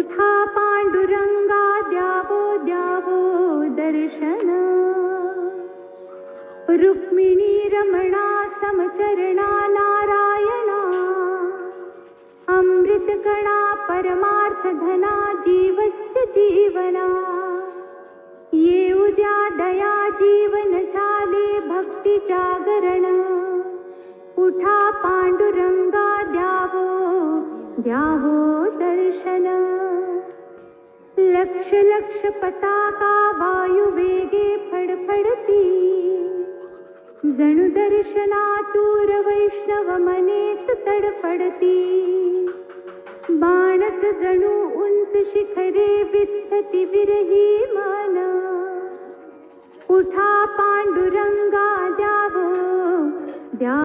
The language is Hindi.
उठा पांडुरंगा द्यावो द्यावो दर्शन। रुक्मिणी रमणा समचरणा नारायणा। अमृतकणा परमार्थ धना जीवस्य जीवना। ये उद्या दया जीवन झाले भक्ती जागरण। उठा पांडुरंगा द्यावो द्यावो दर्शन। लक्ष लक्ष पताका वायू वेगे फडफडती। जणू दर्शनातूर वैष्णव मनेच तडफडती। बाणच जणू उंच शिखरे विद्धती विरही मन उठा पांडुरंगा द्यावो द्या